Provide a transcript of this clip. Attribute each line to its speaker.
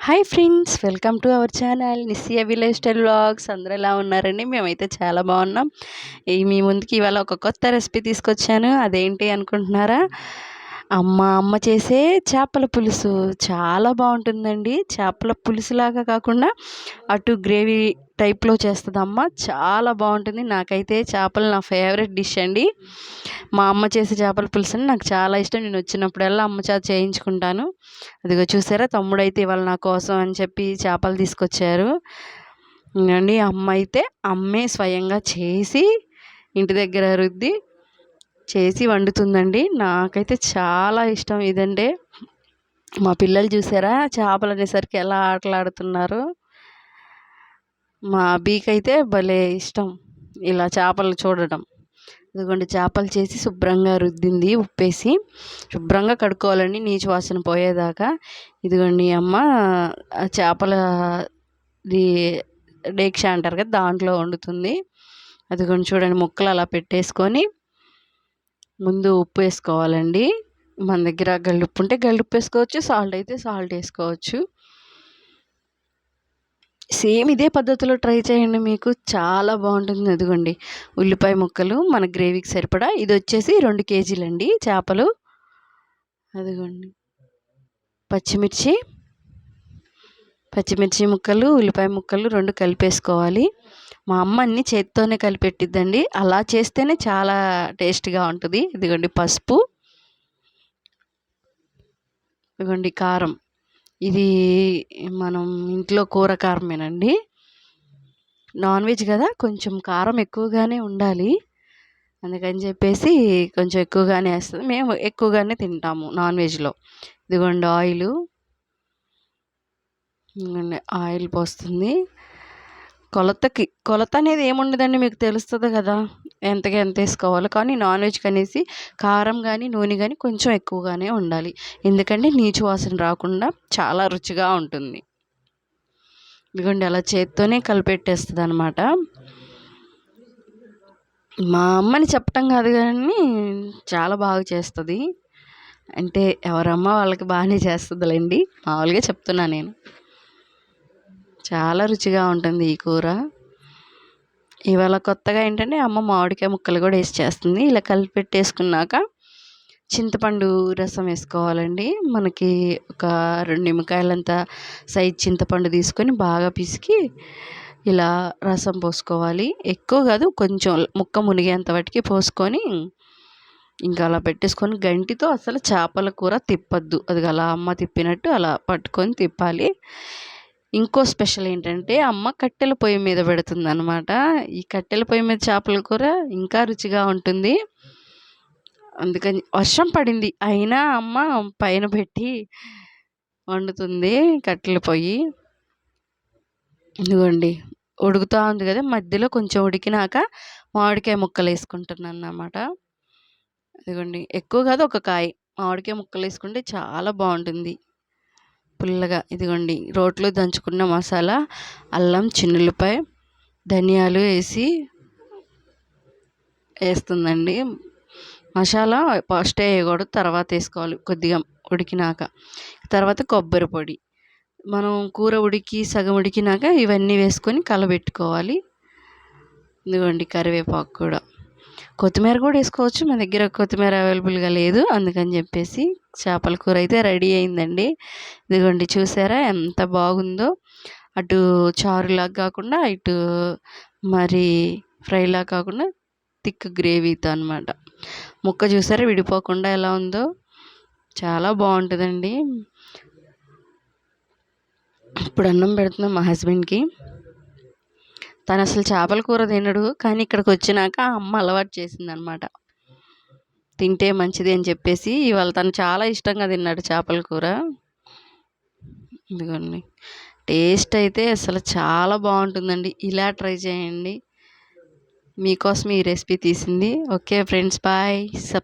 Speaker 1: Hi friends welcome to our channel నిస్సియా village style blogs అందరూ ఎలా ఉన్నారండి? మేమైతే చాలా బాగున్నాం. ఈ మీ ముందుకి ఇవాళ ఒక కొత్త రెసిపీ తీసుకొచ్చాను. అదేంటి అనుకుంటున్నారా? అమ్మ అమ్మ చేసే చేపల పులుసు చాలా బాగుంటుందండి. చేపల పులుసులాగా కాకుండా అటు గ్రేవీ టైప్లో చేస్తుంది అమ్మ చాలా బాగుంటుంది. నాకైతే చేపలు నా ఫేవరెట్ డిష్ అండి. మా అమ్మ చేసే చేపల పులుసు అని నాకు చాలా ఇష్టం. నేను వచ్చినప్పుడల్లా అమ్మ చేత చేయించుకుంటాను. అదిగో చూసారా? తమ్ముడైతే ఇవాళ నా కోసం అని చెప్పి చేపలు తీసుకొచ్చారు. అండి అమ్మ అయితే అమ్మే స్వయంగా చేసి ఇంటి దగ్గర రుద్ది చేసి వండుతుందండి. నాకైతే చాలా ఇష్టం ఇదండి. మా పిల్లలు చూసారా? చేపలు అనేసరికి ఎలా ఆటలాడుతున్నారు? మా బీకైతే భలే ఇష్టం ఇలా చేపలు చూడడం. ఇదిగోండి చేపలు చేసి శుభ్రంగా రుద్దింది ఉప్పేసి శుభ్రంగా కడుక్కోవాలండి నీచు వాసన పోయేదాకా. ఇదిగోండి అమ్మ చేపల డేక్ష అంటారు కదా దాంట్లో వండుతుంది. అదిగోండి చూడండి ముక్కలు అలా పెట్టేసుకొని ముందు ఉప్పు వేసుకోవాలండి. మన దగ్గర గల్లుప్పు ఉంటే గల్లుప్పు వేసుకోవచ్చు సాల్ట్ అయితే సాల్ట్ వేసుకోవచ్చు. సేమ్ ఇదే పద్ధతిలో ట్రై చేయండి మీకు. చాలా బాగుంటుంది. అదిగోండి. ఉల్లిపాయ ముక్కలు మన గ్రేవీకి సరిపడా. ఇది వచ్చేసి రెండు కేజీలండి చేపలు. అదిగోండి. పచ్చిమిర్చి. పచ్చిమిర్చి ముక్కలు ఉల్లిపాయ ముక్కలు రెండు కలిపేసుకోవాలి. మా అమ్మ అన్ని చేతితోనే కలిపెట్టిద్దండి. అలా చేస్తేనే చాలా టేస్ట్గా ఉంటుంది. ఇదిగోండి పసుపు. ఇదిగోండి కారం. ఇది మనం ఇంట్లో కూర కారమేనండి. నాన్ వెజ్ కదా కొంచెం కారం ఎక్కువగానే ఉండాలి. అందుకని చెప్పేసి కొంచెం ఎక్కువగానే వేస్తుంది. మేము ఎక్కువగానే తింటాము నాన్ వెజ్లో. ఇదిగోండి ఆయిల్. ఆయిల్ పోస్తుంది. కొలతకి కొలత అనేది ఏముండదండి మీకు తెలుస్తుంది కదా. ఎంతగా ఎంత వేసుకోవాలో. కానీ నాన్ వెజ్ అనేసి కారం కానీ నూనె కానీ కొంచెం ఎక్కువగానే ఉండాలి. ఎందుకంటే నీచు వాసన రాకుండా చాలా రుచిగా ఉంటుంది. ఇదిగోండి అలా చేత్తోనే కలిపెట్టేస్తుంది అనమాట మా అమ్మని చెప్పటం కాదు కానీ చాలా బాగా చేస్తుంది. అంటే ఎవరమ్మ వాళ్ళకి బాగానే చేస్తుందిలేండి. మామూలుగా చెప్తున్నా నేను. చాలా రుచిగా ఉంటుంది ఈ కూర. ఇవాళ కొత్తగా ఏంటంటే అమ్మ మామిడికాయ ముక్కలు కూడా వేసి చేస్తుంది. ఇలా కలిపి పెట్టేసుకున్నాక చింతపండు రసం వేసుకోవాలండి. మనకి ఒక రెండు నిమ్మకాయలంత సైజ్ చింతపండు తీసుకొని బాగా పిసికి ఇలా రసం పోసుకోవాలి. ఎక్కువ కాదు కొంచెం ముక్క మునిగేంత వాటికి పోసుకొని ఇంకా అలా పెట్టేసుకొని గంటితో అసలు చేపల కూర తిప్పద్దు. అది అలా అమ్మ తిప్పినట్టు అలా పట్టుకొని తిప్పాలి. ఇంకో స్పెషల్ ఏంటంటే అమ్మ కట్టెల పొయ్యి మీద పెడుతుంది అనమాట ఈ కట్టెల పొయ్యి మీద చేపల కూర ఇంకా రుచిగా ఉంటుంది. అందుకని వర్షం పడింది. అయినా అమ్మ పైన పెట్టి వండుతుంది కట్టెల పొయ్యి. ఇదిగోండి ఉడుకుతూ ఉంది కదా మధ్యలో కొంచెం ఉడికినాక మామిడికాయ ముక్కలు వేసుకుంటున్నాను అన్నమాట ఇదిగోండి ఎక్కువ కాదు ఒక కాయ. మామిడికాయ ముక్కలు వేసుకుంటే చాలా బాగుంటుంది. పుల్లగా ఇదిగోండి రోట్లో దంచుకున్న మసాలా అల్లం చిన్నులపై ధనియాలు వేసి వేస్తుందండి. మసాలా ఫస్ట్ వేయకూడదు తర్వాత వేసుకోవాలి కొద్దిగా ఉడికినాక. తర్వాత కొబ్బరి పొడి. మనం కూర ఉడికి సగం ఉడికినాక ఇవన్నీ వేసుకొని కలబెట్టుకోవాలి. ఇదిగోండి కరివేపాకు కూడా. కొత్తిమీర కూడా వేసుకోవచ్చు మా దగ్గర కొత్తిమీర అవైలబుల్గా లేదు అందుకని చెప్పేసి చేపల కూర అయితే రెడీ అయిందండి. ఇదిగోండి చూసారా ఎంత బాగుందో. అటు చారులాగా కాకుండా ఇటు మరి ఫ్రైలా కాకుండా థిక్ గ్రేవీతో అనమాట ముక్క చూసారా విడిపోకుండా ఎలా ఉందో. చాలా బాగుంటుందండి. ఇప్పుడు అన్నం పెడుతున్నాం మా హస్బెండ్కి. తను అసలు చేపల కూర తినడు కానీ ఇక్కడికి వచ్చినాక అమ్మ అలవాటు చేసింది అనమాట తింటే మంచిది అని చెప్పేసి ఇవాళ తను చాలా ఇష్టంగా తిన్నాడు చేపల కూర. ఇదిగోండి. టేస్ట్ అయితే అసలు చాలా బాగుంటుందండి. ఇలా ట్రై చేయండి. మీకోసం ఈ రెసిపీ తీసింది. Okay friends bye. సబ్